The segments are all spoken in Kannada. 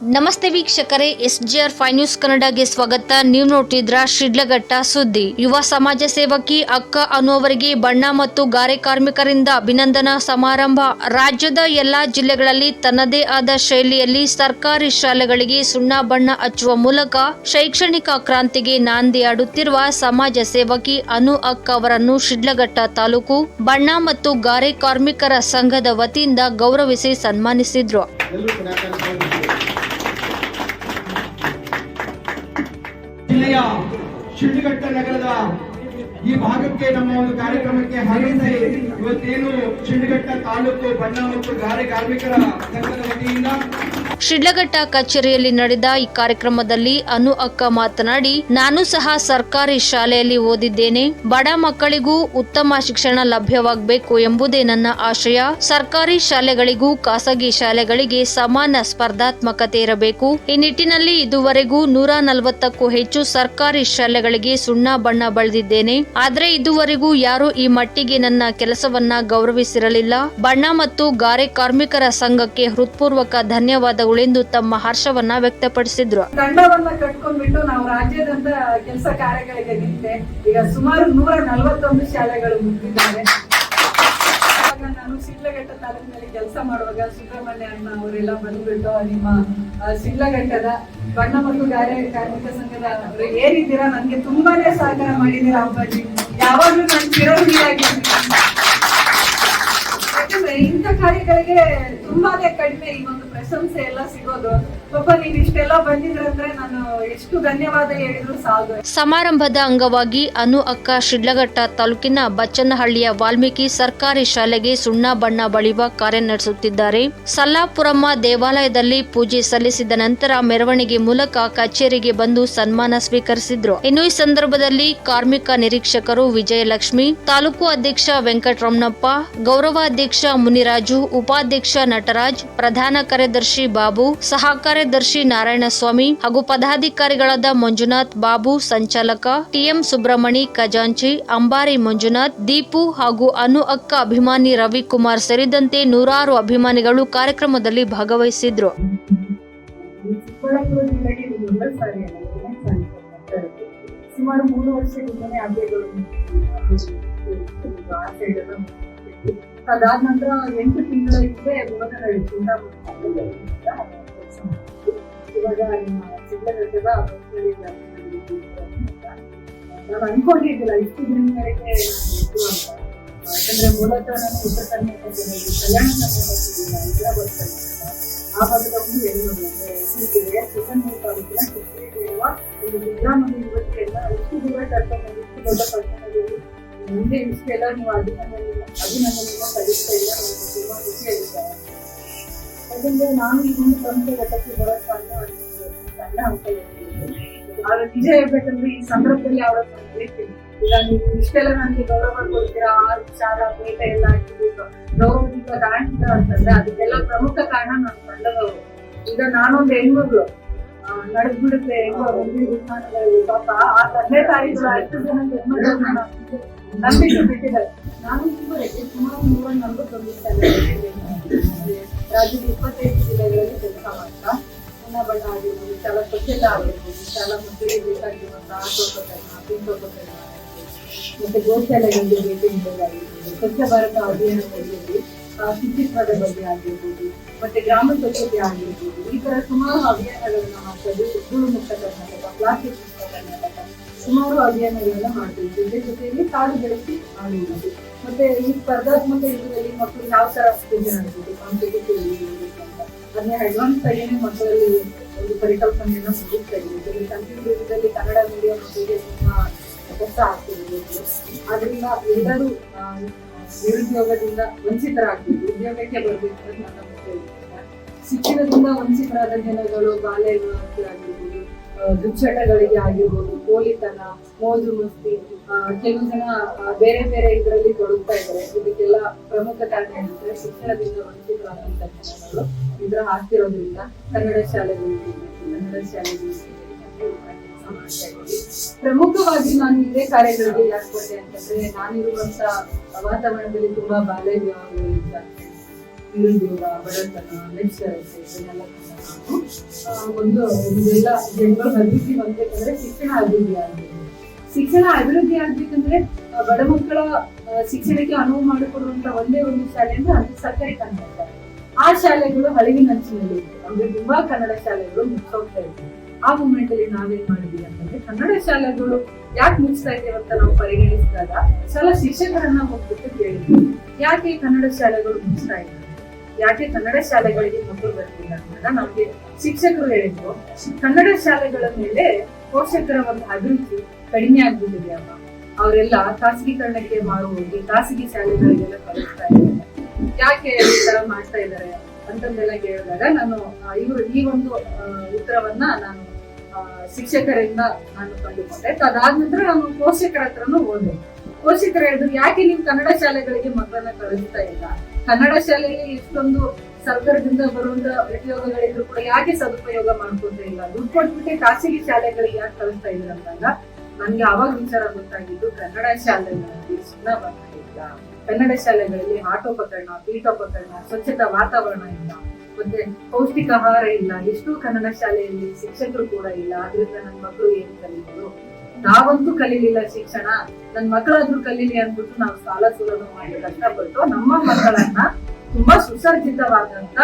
ನಮಸ್ತೆ ವೀಕ್ಷಕರೇ S G R five news ಕನ್ನಡಗೆ ಸ್ವಾಗತ. ನೀವು ನೋಡ್ತಿದ್ರ ಶಿಡ್ಲಘಟ್ಟ ಸುದ್ದಿ. ಯುವ ಸಮಾಜ ಸೇವಕಿ ಅಕ್ಕ ಅನ್ನುವರಿಗೆ ಬಣ್ಣ ಮತ್ತು ಗಾರೆ ಕಾರ್ಮಿಕರಿಂದ ಅಭಿನಂದನಾ ಸಮಾರಂಭ. ರಾಜ್ಯದ ಎಲ್ಲಾ ಜಿಲ್ಲೆಗಳಲ್ಲಿ ತನ್ನದೇ ಆದ ಶೈಲಿಯಲ್ಲಿ ಸರ್ಕಾರಿ ಶಾಲೆಗಳಿಗೆ ಸುಣ್ಣ ಬಣ್ಣ ಹಚ್ಚುವ ಮೂಲಕ ಶೈಕ್ಷಣಿಕ ಕ್ರಾಂತಿಗೆ ನಾಂದಿಯಾಡುತ್ತಿರುವ ಸಮಾಜ ಸೇವಕಿ ಅನು ಅಕ್ಕ ಅವರನ್ನು ಶಿಡ್ಲಘಟ್ಟ ತಾಲೂಕು ಬಣ್ಣ ಮತ್ತು ಗಾರೆ ಕಾರ್ಮಿಕರ ಸಂಘದ ವತಿಯಿಂದ ಗೌರವಿಸಿ ಸನ್ಮಾನಿಸಿದ್ರು. ಜಿಲ್ಲೆಯ ಶಿಡ್ಲಘಟ್ಟ ನಗರದ ಈ ಭಾಗಕ್ಕೆ ನಮ್ಮ ಒಂದು ಕಾರ್ಯಕ್ರಮಕ್ಕೆ ಆಗಮಿಸಿ ಇವತ್ತೇನು ಶಿಡ್ಲಘಟ್ಟ ತಾಲೂಕು ಬಣ್ಣ ಮತ್ತು ಗಾರೆ ಕಾರ್ಮಿಕರ ಸಂಘದ ವತಿಯಿಂದ ಶಿಡ್ಲಘಟ್ಟ ಕಚೇರಿಯಲ್ಲಿ ನಡೆದ ಈ ಕಾರ್ಯಕ್ರಮದಲ್ಲಿ ಅನು ಅಕ್ಕ ಮಾತನಾಡಿ, ನಾನು ಸಹ ಸರ್ಕಾರಿ ಶಾಲೆಯಲ್ಲಿ ಓದಿದ್ದೇನೆ. ಬಡ ಮಕ್ಕಳಿಗೂ ಉತ್ತಮ ಶಿಕ್ಷಣ ಲಭ್ಯವಾಗಬೇಕು ಎಂಬುದೇ ನನ್ನ ಆಶಯ. ಸರ್ಕಾರಿ ಶಾಲೆಗಳಿಗೂ ಖಾಸಗಿ ಶಾಲೆಗಳಿಗೆ ಸಮಾನ ಸ್ಪರ್ಧಾತ್ಮಕತೆ ಇರಬೇಕು. ಈ ನಿಟ್ಟಿನಲ್ಲಿ ಇದುವರೆಗೂ ನೂರ ನಲವತ್ತಕ್ಕೂ ಹೆಚ್ಚು ಸರ್ಕಾರಿ ಶಾಲೆಗಳಿಗೆ ಸುಣ್ಣ ಬಣ್ಣ ಬಳಿದಿದ್ದೇನೆ. ಆದರೆ ಇದುವರೆಗೂ ಯಾರೂ ಈ ಮಟ್ಟಿಗೆ ನನ್ನ ಕೆಲಸವನ್ನ ಗೌರವಿಸಿರಲಿಲ್ಲ. ಬಣ್ಣ ಮತ್ತು ಗಾರೆ ಕಾರ್ಮಿಕರ ಸಂಘಕ್ಕೆ ಹೃತ್ಪೂರ್ವಕ ಧನ್ಯವಾದಗಳೆಂದು ತಮ್ಮ ಹರ್ಷವನ್ನ ವ್ಯಕ್ತಪಡಿಸಿದ್ರು. ತಂಡವನ್ನ ಕಟ್ಕೊಂಡ್ಬಿಟ್ಟು ನಾವು ರಾಜ್ಯದಂತ ಕೆಲಸ ಕಾರ್ಯಗಳಿಗೆ ನಿಂತೆ ಈಗ ಸುಮಾರು ನೂರ ನಲವತ್ತೊಂದು ಶಾಲೆಗಳು ಮುಗಿದಿದ್ದಾರೆ ನಾನು ಶಿಡ್ಲಘಟ್ಟ ತಾಲೂಕಿನಲ್ಲಿ ಕೆಲಸ ಮಾಡುವಾಗ ಸುಬ್ರಹ್ಮಣ್ಯ ಅಣ್ಣ ಅವರೆಲ್ಲ ಬಂದ್ಬಿಟ್ಟು ನಿಮ್ಮ ಶಿಡ್ಲಘಟ್ಟದ ಬಣ್ಣ ಮತ್ತು ಗಾರೆ ಕಾರ್ಮಿಕ ಸಂಘದ ಏನಿದ್ದೀರಾ, ನನ್ಗೆ ತುಂಬಾನೇ ಸಹಕಾರ ಮಾಡಿದ್ದೀರಾ ಅಪ್ಪಾಜಿ. ಯಾವಾಗಲೂ ನಾನು ಚಿರಋಣಿಯಾಗಿದ್ದೀನಿ ಯಾಕಂದ್ರೆ ಇಂಥ ಕಾರ್ಯಗಳಿಗೆ ತುಂಬಾನೇ ಕಡಿಮೆ ಈ ಒಂದು ಪ್ರಶಂಸೆ ಎಲ್ಲ ಸಿಗೋದು. ಪಾಪ ನೀವ್ ಇಷ್ಟೆಲ್ಲ ಬಂದಿದ್ರಂದ್ರೆ ನಾನು ಎಷ್ಟು ಧನ್ಯವಾದ ಹೇಳಿದ್ರು ಸಾಲದು. ಸಮಾರಂಭದ ಅಂಗವಾಗಿ ಅನು ಅಕ್ಕ ಶಿಡ್ಲಘಟ್ಟ ತಾಲೂಕಿನ ಬಚ್ಚನಹಳ್ಳಿಯ ವಾಲ್ಮೀಕಿ ಸರ್ಕಾರಿ ಶಾಲೆಗೆ ಸುಣ್ಣ ಬಣ್ಣ ಬಳಿಯುವ ಕಾರ್ಯ ನಡೆಸುತ್ತಿದ್ದಾರೆ. ಸಲ್ಲಾಪುರಮ್ಮ ದೇವಾಲಯದಲ್ಲಿ ಪೂಜೆ ಸಲ್ಲಿಸಿದ ನಂತರ ಮೆರವಣಿಗೆ ಮೂಲಕ ಕಚೇರಿಗೆ ಬಂದು ಸನ್ಮಾನ ಸ್ವೀಕರಿಸಿದ್ರು. ಇನ್ನು ಈ ಸಂದರ್ಭದಲ್ಲಿ ಕಾರ್ಮಿಕ ನಿರೀಕ್ಷಕರು ವಿಜಯಲಕ್ಷ್ಮಿ, ತಾಲೂಕು ಅಧ್ಯಕ್ಷ ವೆಂಕಟರಮಣಪ್ಪ, ಗೌರವಾಧ್ಯಕ್ಷ ಮುನಿರಾಜು, ಉಪಾಧ್ಯಕ್ಷ ನಟರಾಜ್, ಪ್ರಧಾನ ಕಾರ್ಯದರ್ಶಿ ಬಾಬು ಸಹ ಕಾರ್ಯದರ್ಶಿ ನಾರಾಯಣಸ್ವಾಮಿ ಹಾಗೂ ಪದಾಧಿಕಾರಿಗಳಾದ ಮಂಜುನಾಥ್ ಬಾಬು, ಸಂಚಾಲಕ ಟಿಎಂ ಸುಬ್ರಹ್ಮಣಿ ಖಜಾಂಚಿ, ಅಂಬಾರಿ ಮಂಜುನಾಥ್, ದೀಪು ಹಾಗೂ ಅನು ಅಕ್ಕ ಅಭಿಮಾನಿ ರವಿಕುಮಾರ್ ಸೇರಿದಂತೆ ನೂರಾರು ಅಭಿಮಾನಿಗಳು ಕಾರ್ಯಕ್ರಮದಲ್ಲಿ ಭಾಗವಹಿಸಿದ್ರು. ಸುಮಾರು ಮೂರು ಅಭ್ಯರ್ಥಿಗಳು ಆಸೆ ಅದಾದ ನಂತರ ಎಂಟು ತಿಂಗಳ ಹಿಂದೆ ಕೆಲಸ ಮಾಡಿದ್ವಿ ಇವಾಗ ನಿಮ್ಮ ಬಸ್ನಲ್ಲಿ ಜಾಸ್ತಿ ನಾನು ಅನ್ಕೊಂಡಿದ್ದಿಲ್ಲ, ಇಷ್ಟು ಇದ್ದು ಅಂತ. ಯಾಕಂದ್ರೆ ಮೂಲತಃ ನಾನು ಉತ್ತರ ಕರ್ನಾಟಕದಲ್ಲಿ ಕಲ್ಯಾಣ ಕರ್ನಾಟಕದಿಂದ ಹೈದರಾಬಾದ್ ಕರ್ನಾಟಕ ಆ ಭಾಗದ ಒಂದು ಹೆಣ್ಣು ಅಂದ್ರೆ ಹೆಸರಿಗೆ ಚಿಕ್ಕಮಗಳೂರು ತಾಲೂಕಿನ ಒಂದು ವಿದ್ಯಾಮಂದಿರ ಯುವತಿಯನ್ನ ಇಷ್ಟು ದೂರ ಕರ್ಕೊಂಡು ಇಷ್ಟು ದೊಡ್ಡ ಪಟ್ಟಣದಲ್ಲಿ ಮುಂದೆ ಇಷ್ಟೆಲ್ಲ ನೀವು ಅಭಿನಂದನೆ ಅಭಿನಂದನೆಯನ್ನ ಕಲಿಸ್ತಾ ಇಲ್ಲ ಖುಷಿ ಆಗುತ್ತೆ. ನಾನು ಈ ಒಂದು ಪ್ರಮುಖ ಘಟಕ್ಕೆ ಬರೋಕ್ ಕಾರಣ ಸಣ್ಣ ನಿಜ ಹೇಳ್ಬೇಕಂದ್ರೆ ಈ ಸಂದರ್ಭದಲ್ಲಿ ಅವರ ಹೇಳ್ತೀನಿ. ಈಗ ನೀವು ಇಷ್ಟೆಲ್ಲ ನನಗೆ ಗೌರವ ಕೊಡ್ತೀರಾ? ಆರು ವಿಚಾರ ಪೀಠ ಎಲ್ಲ ಆಗಿದ್ದು ಗೌರವದಿಂದ ಕಾಣ್ತೀರಾ ಅಂತಂದ್ರೆ ಅದಕ್ಕೆಲ್ಲ ಪ್ರಮುಖ ಕಾರಣ ನನ್ನ ತಂಡದವರು ಈಗ ನಾನೊಂದು ಹೆಣ್ಮಗಳು. ನಡೆದ್ಬಿಡುತ್ತೆ ಹೆಂಗೋ ಒಂದು ಪಾಪ ಆ ತಂದೆ ತಾಯಿಗಳು ಹತ್ತು ಜನ ಬಿಟ್ಟಿದ್ದಾರೆ ನಾನು ಇದುವರೆಗೆ ಸುಮಾರು ನೂರ ನಲವತ್ತೊಂದು ಶಾಲೆಗಳಲ್ಲಿ ರಾಜ್ಯದ ಇಪ್ಪತ್ತೈದು ಜಿಲ್ಲೆಗಳಲ್ಲಿ ಕೆಲಸ ಮಾಡ್ತಾ ಸುಣ್ಣ ಬಣ್ಣ ಆಗಿರ್ಬೋದು ಶಾಲಾ ಸ್ವಚ್ಛತೆ ಆಗಿರ್ಬೋದು ಶಾಲಾ ಮಕ್ಕಳಿಗೆ ಬೇಕಾಗಿರುವಂತಹ ಆಟೋಪಕರಣ ಪಿಂಡೋಪಕರಣ ಮತ್ತೆ ಗೋಶಾಲೆಗಳಿಗೆ ಭೇಟಿ ನೀಡೋದಾಗಿರ್ಬೋದು ಸ್ವಚ್ಛ ಭಾರತ ಅಭಿಯಾನದಲ್ಲಿ ಆ, ಶುಚಿತ್ವದ ಬಗ್ಗೆ ಆಗಿರ್ಬೋದು ಮತ್ತೆ ಗ್ರಾಮ ಸ್ವಚ್ಛತೆ ಆಗಿರ್ಬೋದು ಈ ತರ ಸುಮಾರು ಅಭಿಯಾನಗಳನ್ನ ಮಾಡ್ತಾ ಇದ್ದೀವಿ ಧೂಳು ಮುಕ್ತ ಕರ್ನಾಟಕ ಪ್ಲಾಸ್ಟಿಕ್ ಮುಕ್ತ ಕರ್ನಾಟಕ ಸುಮಾರು ಅಭಿಯಾನಗಳನ್ನ ಮಾಡ್ತೀವಿ ಇದ್ರ ಜೊತೆಯಲ್ಲಿ ಕಾಡು ಬೆಳೆಸಿ ಆಡುವುದು ಮತ್ತೆ ಈ ಸ್ಪರ್ಧಾತ್ಮಕ ಯುಗದಲ್ಲಿ ಮಕ್ಕಳು ಯಾವ ತರ ಸ್ಪರ್ಧೆ ನಡೆಸಿದೆ ಕಾಂಪಿಟೇಟಿವ್ ಅಂತ ಅದನ್ನ ಅಡ್ವಾನ್ಸ್ ಆಗಿ ಮಕ್ಕಳಲ್ಲಿ ಒಂದು ಪರಿಕಲ್ಪನೆಯನ್ನ ಸಿಗುತ್ತಾ ಜೊತೆ ಕಂಪ್ಯೂಟರ್ ಯುಗದಲ್ಲಿ ಕನ್ನಡ ಮೀಡಿಯಂ ಮಕ್ಕಳಿಗೆ ತುಂಬಾ ಕಷ್ಟ ಆಗ್ತಿರ್ಬೋದು ಅದರಿಂದ ಎಲ್ಲರೂ ನಿರುದ್ಯೋಗದಿಂದ ವಂಚಿತರಾಗ್ಬೇಕು ಉದ್ಯೋಗಕ್ಕೆ ಬರ್ಬೇಕು ನನ್ನ ಉದ್ದೇಶ. ಶಿಕ್ಷಣದಿಂದ ವಂಚಿತರಾದ ಜನಗಳು ಬಾಲ್ಯ ಆ, ದುಶ್ಚಟಗಳಿಗೆ ಆಗಿರ್ಬೋದು, ಕೋಲಿತನ, ಮೋಜು ಮಸ್ತಿ ಕೆಲವು ಜನ ಬೇರೆ ಬೇರೆ ಇದರಲ್ಲಿ ತೊಡಗ್ತಾ ಇದ್ದಾರೆ ಇದಕ್ಕೆಲ್ಲ ಪ್ರಮುಖ ಕಾರಣ ಏನಂದ್ರೆ ಶಿಕ್ಷಣದಿಂದ ವಂಚಿತರಾದಂತ ಜನಗಳು ಇದ್ರ ಆಗ್ತಿರೋದ್ರಿಂದ ಕನ್ನಡ ಶಾಲೆಗಳು ಕನ್ನಡ ಶಾಲೆಗಳು. ಪ್ರಮುಖವಾಗಿ ನಾನು ಇದೇ ಕಾರ್ಯಗಳಿಗೆ ಯಾಕೆ ಅಂತಂದ್ರೆ ನಾನಿರುವಂತ ವಾತಾವರಣದಲ್ಲಿ ತುಂಬಾ ಬಾಲ್ಯ ವಿವಾಹಗಳು ಒಂದು ಇದೆಲ್ಲ ಜನಗಳು ಅಭಿವೃದ್ಧಿ ಶಿಕ್ಷಣ ಅಭಿವೃದ್ಧಿ ಶಿಕ್ಷಣ ಅಭಿವೃದ್ಧಿ ಆಗ್ಬೇಕಂದ್ರೆ ಬಡ ಮಕ್ಕಳ ಶಿಕ್ಷಣಕ್ಕೆ ಅನುವು ಮಾಡಿಕೊಡುವಂತ ಒಂದೇ ಒಂದು ಶಾಲೆ ಅಂದ್ರೆ ಅದು ಸರ್ಕಾರಿ ಕನ್ನಡ ಆ ಶಾಲೆಗಳು ಹಳಿವಿನಂಚಿನಲ್ಲಿ ಇತ್ತು ಅಂದ್ರೆ ತುಂಬಾ ಕನ್ನಡ ಶಾಲೆಗಳು ಮುಚ್ಚೋಗ್ತಾ ಇತ್ತು ಆ ಮೂಮೆಂಟ್ ಅಲ್ಲಿ ನಾವೇನ್ ಮಾಡಿದ್ವಿ ಅಂತಂದ್ರೆ, ಕನ್ನಡ ಶಾಲೆಗಳು ಯಾಕೆ ಮುಗಿಸ್ತಾ ಇದ್ದೇವೆ ಅಂತ ನಾವು ಪರಿಗಣಿಸಿದಾಗ ಶಾಲಾ ಶಿಕ್ಷಕರನ್ನ ಹೋಗ್ಬಿಟ್ಟು ಕೇಳಿದ್ವಿ ಯಾಕೆ ಕನ್ನಡ ಶಾಲೆಗಳು ಮುಗಿಸ್ತಾ ಇದ್ದಾರೆ ಯಾಕೆ ಕನ್ನಡ ಶಾಲೆಗಳಿಗೆ ಮಕ್ಕಳು ಬರ್ತಿಲ್ಲ ಅಂತ ನಮ್ಗೆ ಶಿಕ್ಷಕರು ಹೇಳಿದ್ರು. ಕನ್ನಡ ಶಾಲೆಗಳ ಮೇಲೆ ಪೋಷಕರ ಒಂದು ಅಭಿರುಚಿ ಕಡಿಮೆ ಆಗ್ಬಿಟ್ಟಿದೆ ಅಮ್ಮ. ಅವರೆಲ್ಲ ಖಾಸಗೀಕರಣಕ್ಕೆ ಮಾರುವಲ್ಲಿ ಖಾಸಗಿ ಶಾಲೆಗಳಿಗೆಲ್ಲ ಕಳಿಸ್ತಾ ಇದ್ದಾರೆ. ಯಾಕೆ ಈ ತರ ಮಾಡ್ತಾ ಇದ್ದಾರೆ ಅಂತಂದೆಲ್ಲ ಕೇಳಿದಾಗ ನಾನು ಇವರು ಈ ಒಂದು ಉತ್ತರವನ್ನ ನಾನು ಶಿಕ್ಷಕರಿಂದ ನಾನು ಕಂಡುಕೊಂಡೆ. ಅದಾದ ನಂತರ ನಾನು ಪೋಷಕರ ಹತ್ರನೂ ಹೋದೆ. ಪೋಷಕರು ಹೇಳಿದ್ರು ಯಾಕೆ ನೀವು ಕನ್ನಡ ಶಾಲೆಗಳಿಗೆ ಮಕ್ಕಳನ್ನ ಕಳಿಸ್ತಾ ಇಲ್ಲ? ಕನ್ನಡ ಶಾಲೆಯಲ್ಲಿ ಎಷ್ಟೊಂದು ಸರ್ಕಾರದಿಂದ ಬರುವಂತ ಉಪಯೋಗಗಳಿದ್ರು ಕೂಡ ಯಾಕೆ ಸದುಪಯೋಗ ಮಾಡ್ಕೊತಾ ಇಲ್ಲ? ದುಡ್ಡು ಕೊಟ್ಬಿಟ್ಟೆ ಖಾಸಗಿ ಶಾಲೆಗಳಿಗೆ ಯಾಕೆ ಕಳಿಸ್ತಾ ಇದ್ರು ಅಂದಾಗ ನನ್ಗೆ ಅವಾಗ ವಿಚಾರ ಗೊತ್ತಾಗಿದ್ದು ಕನ್ನಡ ಶಾಲೆಗಳಲ್ಲಿ ಸುಣ್ಣ ಬರ್ತಾ ಇಲ್ಲ. ಕನ್ನಡ ಶಾಲೆಗಳಲ್ಲಿ ಆಟೋಪಕರಣ, ಪೀಠೋಪಕರಣ, ಸ್ವಚ್ಛತಾ ವಾತಾವರಣ ಇಲ್ಲ. ಮತ್ತೆ ಪೌಷ್ಟಿಕ ಆಹಾರ ಇಲ್ಲ. ಎಷ್ಟೋ ಕನ್ನಡ ಶಾಲೆಯಲ್ಲಿ ಶಿಕ್ಷಕರು ಕೂಡ ಇಲ್ಲ. ಅದರಿಂದ ನನ್ನ ಮಕ್ಕಳು ಏನು ಕಲಿಯೋದು ನಾವಂತೂ ಕಲೀಲಿಲ್ಲ ಶಿಕ್ಷಣ. ನನ್ ಮಕ್ಕಳಾದ್ರೂ ಕಲೀಲಿ ಅಂದ್ಬಿಟ್ಟು ನಾವು ಸಾಲ ಸುಲಭ ಮಾಡಿ ಕಷ್ಟಪಟ್ಟು ನಮ್ಮ ಮಕ್ಕಳನ್ನ ತುಂಬಾ ಸುಸರ್ಜಿತವಾದಂತ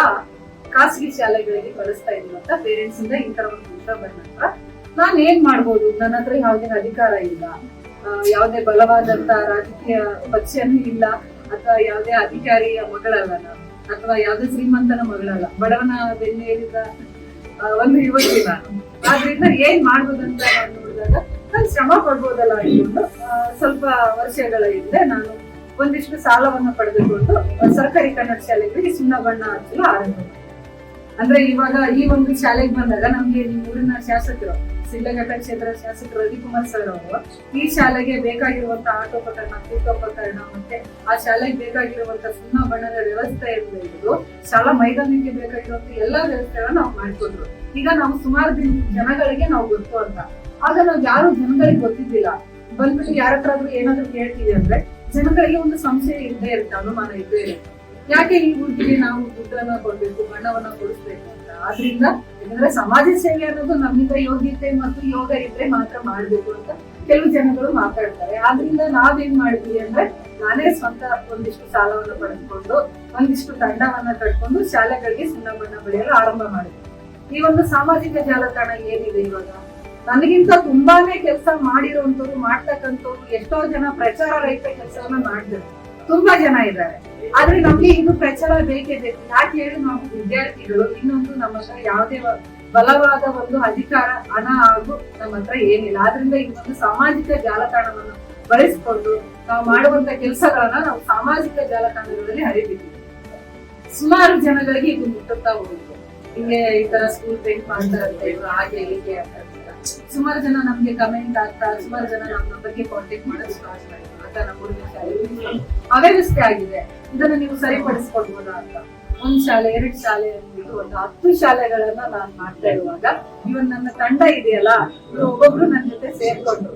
ಖಾಸಗಿ ಶಾಲೆಗಳಿಗೆ ಕಳಿಸ್ತಾ ಇದ್ರು ಅಂತ ಪೇರೆಂಟ್ಸ್ ಇಂದ ಈ ತರ ಒಂದು ಉತ್ತರ ಬಂದ ನಂತರ ನಾನ್ ಏನ್ ಮಾಡ್ಬೋದು? ನನ್ನ ಹತ್ರ ಯಾವ್ದೇ ಅಧಿಕಾರ ಇಲ್ಲ. ಯಾವುದೇ ಬಲವಾದಂತ ರಾಜಕೀಯ ಪಕ್ಷನೂ ಇಲ್ಲ. ಅಥವಾ ಯಾವ್ದೇ ಅಧಿಕಾರಿಯ ಮಗಳಲ್ಲ. ಅಥವಾ ಯಾವ್ದೇ ಶ್ರೀಮಂತನ ಮಗಳಲ್ಲ. ಬಡವನ ಬೆನ್ನೇರಿದ ಒಂದು ಯುವತಿ ನಾನು. ಆದ್ರಿಂದ ಏನ್ ಮಾಡ್ಬೋದಂತ ನೋಡಿದಾಗ ನಾನು ಶ್ರಮ ಪಡ್ಬೋದಲ್ಲ ಅಂದ್ಕೊಂಡು ಸ್ವಲ್ಪ ವರ್ಷಗಳ ಹಿಂದೆ ನಾನು ಒಂದಿಷ್ಟು ಸಾಲವನ್ನು ಪಡೆದುಕೊಂಡು ಸರ್ಕಾರಿ ಕನ್ನಡ ಶಾಲೆಗಳಿಗೆ ಸುಣ್ಣ ಬಣ್ಣ ಹಚ್ಚಲು ಆರಂಭ. ಅಂದ್ರೆ ಇವಾಗ ಈ ಒಂದು ಶಾಲೆಗೆ ಬಂದಾಗ ನಮ್ಗೆ ಊರಿನ ಶಾಸಕರು ಸಿದ್ಧಘಟ್ಟ ಕ್ಷೇತ್ರ ಶಾಸಕರು ರವಿಕುಮಾರ್ ಸರ್ ಅವರು, ಈ ಶಾಲೆಗೆ ಬೇಕಾಗಿರುವಂತಹ ಆಟೋಪಕರಣ ಪೀಠೋಪಕರಣ ಮತ್ತೆ ಆ ಶಾಲೆಗೆ ಬೇಕಾಗಿರುವಂತಹ ಸುಣ್ಣ ಬಣ್ಣದ ವ್ಯವಸ್ಥೆಯಿಂದ ಹಿಡಿದು ಶಾಲಾ ಮೈದಾನಕ್ಕೆ ಬೇಕಾಗಿರುವಂತಹ ಎಲ್ಲಾ ವ್ಯವಸ್ಥೆಗಳನ್ನ ನಾವು ಮಾಡಿಕೊಂಡ್ರು ಈಗ ನಾವು ಸುಮಾರು ಜನಗಳಿಗೆ ನಾವು ಗೊತ್ತು ಅಂತ ಆಗ ನಾವು ಯಾರು ಜನಗಳಿಗೆ ಗೊತ್ತಿದ್ದಿಲ್ಲ. ಬಂದ್ಬಿಟ್ಟು ಯಾರ ಹತ್ರ ಆದ್ರೂ ಏನಾದ್ರೂ ಕೇಳ್ತೀವಿ ಅಂದ್ರೆ ಜನಗಳಿಗೆ ಒಂದು ಸಂಶಯ ಇದ್ದೇ ಇರುತ್ತೆ, ಅನುಮಾನ ಇದ್ದೇ ಇರುತ್ತೆ. ಯಾಕೆ ಈ ಹುಡುಗಿಗೆ ನಾವು ದುಡ್ಡನ್ನ ಕೊಡ್ಬೇಕು ಬಣ್ಣವನ್ನ ಕೊಡಿಸ್ಬೇಕು ಅಂತ? ಆದ್ರಿಂದ ಯಾಕಂದ್ರೆ ಸಮಾಜ ಸೇವೆ ಅನ್ನೋದು ನಮ್ಮಿಂದ ಯೋಗ್ಯತೆ ಮತ್ತು ಯೋಗ ಇದ್ರೆ ಮಾತ್ರ ಮಾಡ್ಬೇಕು ಅಂತ ಕೆಲವು ಜನಗಳು ಮಾತಾಡ್ತಾರೆ. ಆದ್ರಿಂದ ನಾವೇನ್ ಮಾಡಿದ್ವಿ ಅಂದ್ರೆ ನಾನೇ ಸ್ವಂತ ಒಂದಿಷ್ಟು ಸಾಲವನ್ನು ಪಡೆದುಕೊಂಡು, ಒಂದಿಷ್ಟು ತಂಡವನ್ನ ಕಟ್ಕೊಂಡು ಶಾಲೆಗಳಿಗೆ ಸುಣ್ಣ ಬಣ್ಣ ಬೆಳೆಯಲು ಆರಂಭ ಮಾಡಿದ್ವಿ. ಈ ಒಂದು ಸಾಮಾಜಿಕ ಜಾಲತಾಣ ಏನಿದೆ ಇವಾಗ? ನನಗಿಂತ ತುಂಬಾನೇ ಕೆಲಸ ಮಾಡಿರುವಂತವ್ರು ಮಾಡ್ತಕ್ಕಂಥವ್ರು ಎಷ್ಟೋ ಜನ ಪ್ರಚಾರ ರಹಿತ ಕೆಲಸವನ್ನ ಮಾಡಿದ್ರು ತುಂಬಾ ಜನ ಇದ್ದಾರೆ. ಆದ್ರೆ ನಮ್ಗೆ ಇದು ಪ್ರಚಾರ ಬೇಕೇ ಬೇಕು. ಯಾಕೆ ಹೇಳಿ ನಾವು ವಿದ್ಯಾರ್ಥಿಗಳು, ಇನ್ನೊಂದು ನಮ್ಮ ಹತ್ರ ಯಾವುದೇ ಬಲವಾದ ಒಂದು ಅಧಿಕಾರ, ಹಣ ಹಾಗೂ ನಮ್ಮ ಹತ್ರ ಏನಿಲ್ಲ. ಆದ್ರಿಂದ ಇನ್ನೊಂದು ಸಾಮಾಜಿಕ ಜಾಲತಾಣವನ್ನು ಬಳಸಿಕೊಂಡು ನಾವು ಮಾಡುವಂತ ಕೆಲಸಗಳನ್ನ ನಾವು ಸಾಮಾಜಿಕ ಜಾಲತಾಣಗಳಲ್ಲಿ ಹರಿಬಿದ್ದೀವಿ ಸುಮಾರು ಜನಗಳಿಗೆ ಇದು ಮುಟ್ಟುತ್ತಾ ಹೋಗುತ್ತೆ. ಹಿಂಗೆ ಈ ತರ ಸ್ಕೂಲ್ ಪೇಂಟ್ ಮಾಡ್ತಾರಂತೆ ಹಾಗೆ ಹೀಗೆ ಅಂತ. ಸುಮಾರು ಜನ ನಮ್ಗೆ ಕಮೆಂಟ್ ಆಗ್ತಾ, ಸುಮಾರು ಜನ ನಮ್ಮ ಬಗ್ಗೆ ಕಾಂಟ್ಯಾಕ್ಟ್ ಮಾಡೋದು ಸ್ಟಾರ್ಟ್ ಮಾಡಿದ್ರು. ಅವ್ಯವಸ್ಥೆ ಆಗಿದೆ. ಇದನ್ನ ನೀವು ಸರಿಪಡಿಸ್ಕೊಳ್ಬೋದಾ ಅಂತ. ಒಂದ್ ಶಾಲೆ, ಎರಡ್ ಶಾಲೆ ಅಂದ್ಬಿಟ್ಟು ಒಂದು ಹತ್ತು ಶಾಲೆಗಳನ್ನ ನಾನ್ ಮಾಡ್ತಾ ಇರುವಾಗ, ಇವನ್ ನನ್ನ ತಂಡ ಇದೆಯಲ್ಲ, ಇವ್ರು ಒಬ್ಬೊಬ್ರು ನನ್ನ ಜೊತೆ ಸೇರ್ಕೊಂಡು